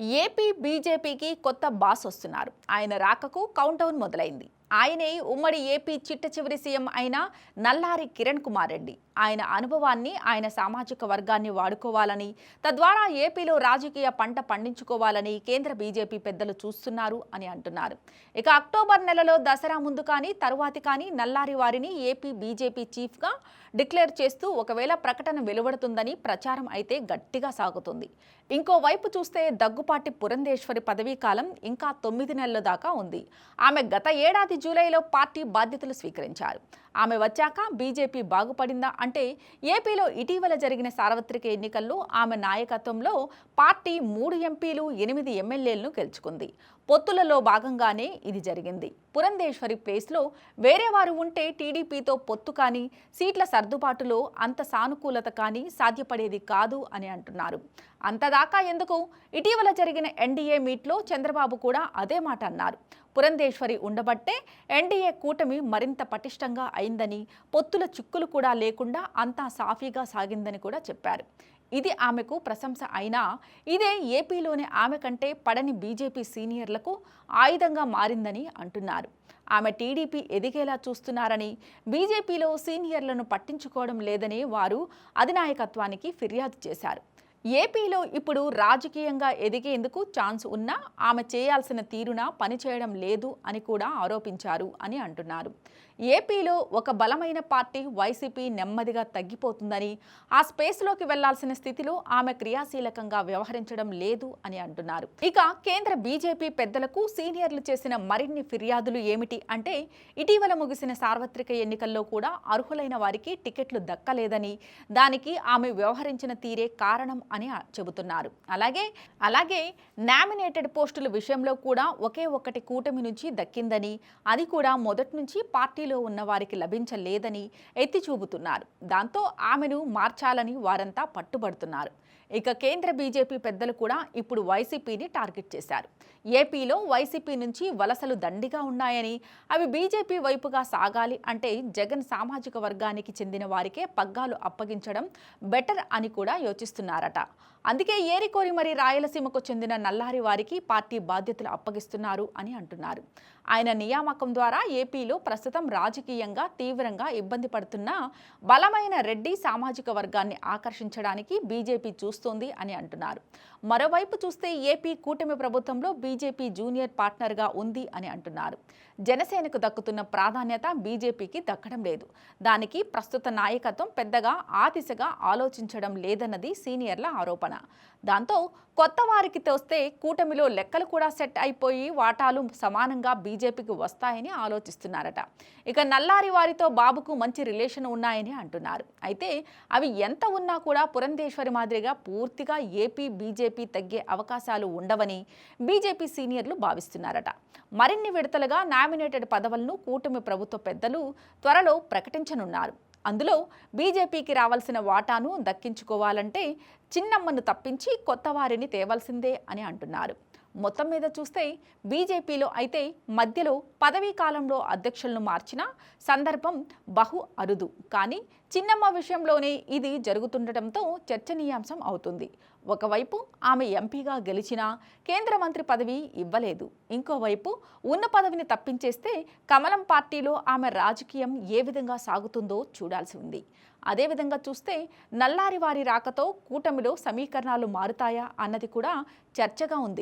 AP బీజేపీకి కొత్త boss వస్తున్నారు. ఆయన రాకకు కౌంటౌన్ మొదలైంది. ఆయనే ఉమ్మడి ఏపీ చిట్ట చివరి సీఎం అయిన నల్లారి కిరణ్ కుమార్ రెడ్డి. ఆయన అనుభవాన్ని ఆయన సామాజిక వర్గాన్ని వాడుకోవాలని తద్వారా ఏపీలో రాజకీయ పంట పండించుకోవాలని కేంద్ర బీజేపీ పెద్దలు చూస్తున్నారు అని అంటున్నారు. ఇక అక్టోబర్ నెలలో దసరా ముందు కానీ తరువాతి కానీ నల్లారి వారిని ఏపీ బీజేపీ చీఫ్గా డిక్లేర్ చేస్తూ ఒకవేళ ప్రకటన వెలువడుతుందని ప్రచారం అయితే గట్టిగా సాగుతుంది. ఇంకోవైపు చూస్తే దగ్గుపాటి పురంధేశ్వరి పదవీ కాలం ఇంకా తొమ్మిది నెలల దాకా ఉంది. ఆమె గత ఏడాది జూలైలో పార్టీ బాధ్యతలు స్వీకరించారు. ఆమె వచ్చాక బీజేపీ బాగుపడిందా అంటే ఏపీలో ఇటీవల జరిగిన సార్వత్రిక ఎన్నికల్లో ఆమె నాయకత్వంలో పార్టీ మూడు ఎంపీలు ఎనిమిది ఎమ్మెల్యేలను గెలుచుకుంది. పొత్తులలో భాగంగానే ఇది జరిగింది. పురంధేశ్వరి ప్లేస్లో వేరే వారు ఉంటే టీడీపీతో పొత్తు కానీ సీట్ల సర్దుబాటులో అంత సానుకూలత కానీ సాధ్యపడేది కాదు అని అంటున్నారు. అంతదాకా ఎందుకు? ఇటీవల జరిగిన ఎన్డీఏ మీట్లో చంద్రబాబు కూడా అదే మాట అన్నారు. పురంధేశ్వరి ఉండబట్టే ఎన్డీఏ కూటమి మరింత పటిష్టంగా అయిందని పొత్తుల చిక్కులు కూడా లేకుండా అంతా సాఫీగా సాగిందని కూడా చెప్పారు. ఇది ఆమెకు ప్రశంస అయినా ఇదే ఏపీలోని ఆమె కంటే పడని బీజేపీ సీనియర్లకు ఆయుధంగా మారిందని అంటున్నారు. ఆమె టీడీపీ ఎదిగేలా చూస్తున్నారని బీజేపీలో సీనియర్లను పట్టించుకోవడం లేదని వారు అధినాయకత్వానికి ఫిర్యాదు చేశారు. ఏపీలో ఇప్పుడు రాజకీయంగా ఎదిగేందుకు ఛాన్స్ ఉన్నా ఆమె చేయాల్సిన తీరున పనిచేయడం లేదు అని కూడా ఆరోపించారు అని అంటున్నారు. ఏపీలో ఒక బలమైన పార్టీ వైసీపీ నెమ్మదిగా తగ్గిపోతుందని ఆ స్పేస్లోకి వెళ్ళాల్సిన స్థితిలో ఆమె క్రియాశీలకంగా వ్యవహరించడం లేదు అని అంటున్నారు. ఇక కేంద్ర బీజేపీ పెద్దలకు సీనియర్లు చేసిన మరిన్ని ఫిర్యాదులు ఏమిటి అంటే ఇటీవల ముగిసిన సార్వత్రిక ఎన్నికల్లో కూడా అర్హులైన వారికి టికెట్లు దక్కలేదని దానికి ఆమె వ్యవహరించిన తీరే కారణం అని చెబుతున్నారు. అలాగే అలాగే నామినేటెడ్ పోస్టుల విషయంలో కూడా ఒకే ఒక్కటి కూటమి నుంచి దక్కిందని అది కూడా మొదటి నుంచి పార్టీలో ఉన్న వారికి లభించలేదని ఎత్తి చూపుతున్నారు. దాంతో ఆమెను మార్చాలని వారంతా పట్టుబడుతున్నారు. ఇక కేంద్ర బీజేపీ పెద్దలు కూడా ఇప్పుడు వైసీపీని టార్గెట్ చేశారు. ఏపీలో వైసీపీ నుంచి వలసలు దండిగా ఉన్నాయని అవి బీజేపీ వైపుగా సాగాలి అంటే జగన్ సామాజిక వర్గానికి చెందిన వారికే పగ్గాలు అప్పగించడం బెటర్ అని కూడా యోచిస్తున్నారట. అందుకే ఏరికోరి మరి రాయలసీమకు చెందిన నల్లారి వారికి పార్టీ బాధ్యతలు అప్పగిస్తున్నారు అని అంటున్నారు. ఆయన నియామకం ద్వారా ఏపీలో ప్రస్తుతం రాజకీయంగా తీవ్రంగా ఇబ్బంది పడుతున్న బలమైన రెడ్డి సామాజిక వర్గాన్ని ఆకర్షించడానికి బీజేపీ చూస్తోంది అని అంటున్నారు. మరోవైపు చూస్తే ఏపీ కూటమి ప్రభుత్వంలో బీజేపీ జూనియర్ పార్ట్నర్గా ఉంది అని అంటున్నారు. జనసేనకు దక్కుతున్న ప్రాధాన్యత బీజేపీకి దక్కడం లేదు. దానికి ప్రస్తుత నాయకత్వం పెద్దగా ఆ దిశగా ఆలోచించడం లేదన్నది సీనియర్ల ఆరోపణ. దాంతో కొత్త వారికి తోస్తే కూటమిలో లెక్కలు కూడా సెట్ అయిపోయి వాటాలు సమానంగా బీజేపీకి వస్తాయని ఆలోచిస్తున్నారట. ఇక నల్లారి వారితో బాబుకు మంచి రిలేషన్ ఉన్నాయని అంటున్నారు. అయితే అవి ఎంత ఉన్నా కూడా పురంధేశ్వరి మాదిరిగా పూర్తిగా ఏపీ బీజేపీ తగ్గే అవకాశాలు ఉండవని బీజేపీ సీనియర్లు భావిస్తున్నారట. మరిన్ని విడతలుగా నామినేటెడ్ పదవులను కూటమి ప్రభుత్వ పెద్దలు త్వరలో ప్రకటించనున్నారు. అందులో బీజేపీకి రావాల్సిన వాటాను దక్కించుకోవాలంటే చిన్నమ్మను తప్పించి కొత్త వారిని తేవాల్సిందే అని అంటున్నారు. మొత్తం మీద చూస్తే బీజేపీలో అయితే మధ్యలో పదవీ కాలంలో అధ్యక్షులను మార్చిన సందర్భం బహు అరుదు. కానీ చిన్నమ్మ విషయంలోనే ఇది జరుగుతుండటంతో చర్చనీయాంశం అవుతుంది. ఒకవైపు ఆమె ఎంపీగా గెలిచినా కేంద్ర మంత్రి పదవి ఇవ్వలేదు. ఇంకోవైపు ఉన్న పదవిని తప్పించేస్తే కమలం పార్టీలో ఆమె రాజకీయం ఏ విధంగా సాగుతుందో చూడాల్సి ఉంది. అదేవిధంగా చూస్తే నల్లారి వారి రాకతో కూటమిలో సమీకరణాలు మారుతాయా అన్నది కూడా చర్చగా ఉంది.